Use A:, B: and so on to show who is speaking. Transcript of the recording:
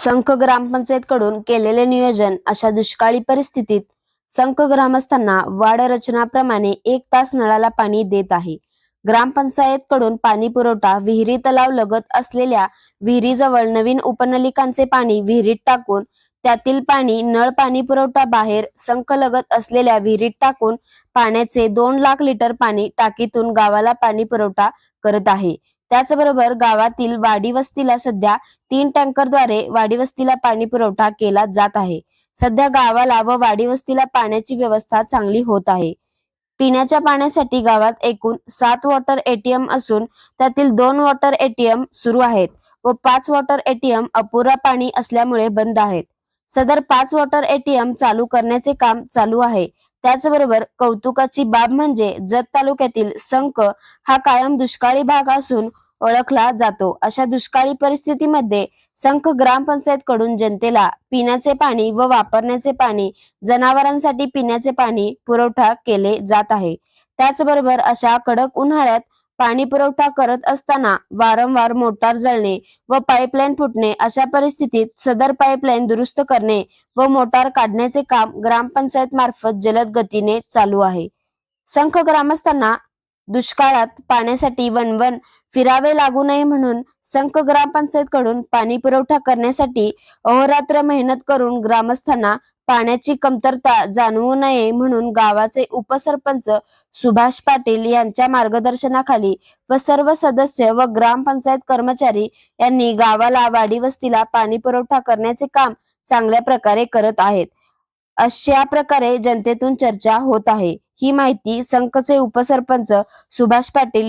A: संख ग्रामपंचायतकडून केलेले नियोजन अशा दुष्काळी परिस्थितीत संख ग्रामस्थांना वाढ रचनाप्रमाणे एक तास नळाला पाणी देत आहे. ग्रामपंचायतकडून पाणी पुरवठा विहिरी तलाव लगत असलेल्या विहिरीजवळ नवीन उपनलिकांचे पाणी विहिरीत टाकून त्यातील पाणी नळ पाणी पुरवठा बाहेर संख लगत असलेल्या विहिरीत टाकून पाण्याचे दोन लाख लिटर पाणी टाकीतून गावाला पाणी पुरवठा करत आहे. त्याचबरोबर गावातील वाडी वस्तीला सध्या तीन टँकरद्वारे वाडी वस्तीला पाणी पुरवठा केला जात आहे. सध्या गावाला व वाडी वस्तीला पाण्याची व्यवस्था चांगली होत आहे. पिण्याच्या पाण्यासाठी गावात एकूण सात वॉटर एटीएम असून त्यातील दोन वॉटर एटीएम सुरू आहेत व पाच वॉटर एटीएम अपुरा पाणी असल्यामुळे बंद आहेत. सदर पाच वॉटर एटीएम चालू करण्याचे काम चालू आहे. त्याचबरोबर कौतुकाची बाब म्हणजे जत तालुक्यातील संक हा कायम दुष्काळी भाग असून ओळखला जातो. अशा दुष्काळी परिस्थितीमध्ये संख ग्रामपंचायत कडून जनतेला पिण्याचे पाणी व वापरण्याचे पाणी जनावरांसाठी पिण्याचे पाणी पुरवठा केले जात आहे. त्याचबरोबर अशा कडक उन्हाळ्यात पाणी पुरवठा करत असताना वारंवार मोटार जळणे व पाईपलाईन फुटणे अशा परिस्थितीत सदर पाईपलाईन दुरुस्त करणे व मोटार काढण्याचे काम ग्रामपंचायत मार्फत जलद गतीने चालू आहे. संख ग्रामस्थांना दुष्काळात पाण्यासाठी वणवण फिरावे लागू नये म्हणून संख ग्रामपंचायत कडून पाणी पुरवठा करण्यासाठी अहोरात्र मेहनत करून ग्रामस्थांना पाण्याची कमतरता जाणवू नये म्हणून गावाचे उपसरपंच सुभाष पाटील यांच्या मार्गदर्शनाखाली व सर्व सदस्य व ग्रामपंचायत कर्मचारी यांनी गावाला वाडी वस्तीला पाणी पुरवठा करण्याचे काम चांगल्या प्रकारे करत आहेत. अशा प्रकारे जनतेतून चर्चा होत आहे. ही माहिती संघचे उपसरपंच सुभाष पाटील